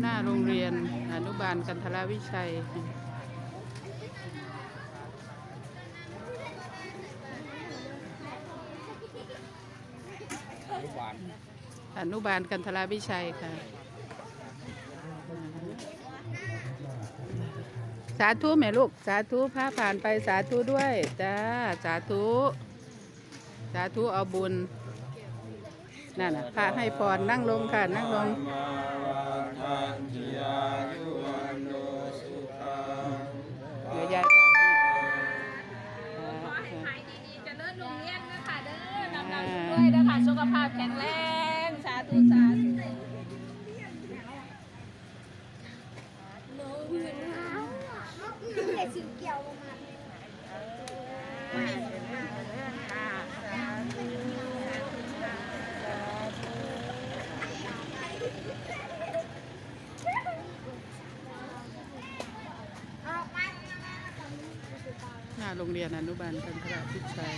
หน้าโรงเรียนอนุบาลกันทรวิชัยอนุบาลกันทรวิชัยค่ะ สาธุแม่ลูก สาธุพระผ่านไปสาธุด้วย จ้า สาธุ สาธุเอาบุญ นั่นน่ะพระให้พรนั่งลงค่ะ นั่งลงเดี๋ยวยายถ่ายให้ขอให้ขายดีๆเจะเลิศลุงเลี้ยงนะคะเด้อนำนำด้วยนะคะสุขภาพแข็งแรง สาธุสาธุเกี่ยวมา หน้าโรงเรียนอนุบาลกันทรวิชัย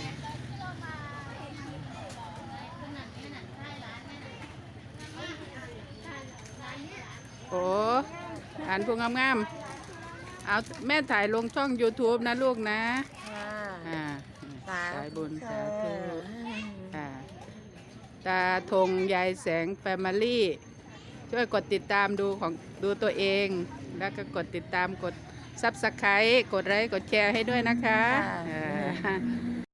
โอ้อ่านพวงงามๆเอาแม่ถ่ายลงช่อง YouTube นะลูกนะอ่าสายบุญสาธุค่ะตาธงยายแสงแฟมิลี่ ช่วยกดติดตามดูของดูตัวเอง แล้วก็กดติดตามกด ซับสไครต์กดไลค์กดแชร์ให้ด้วยนะคะค่ะอ่า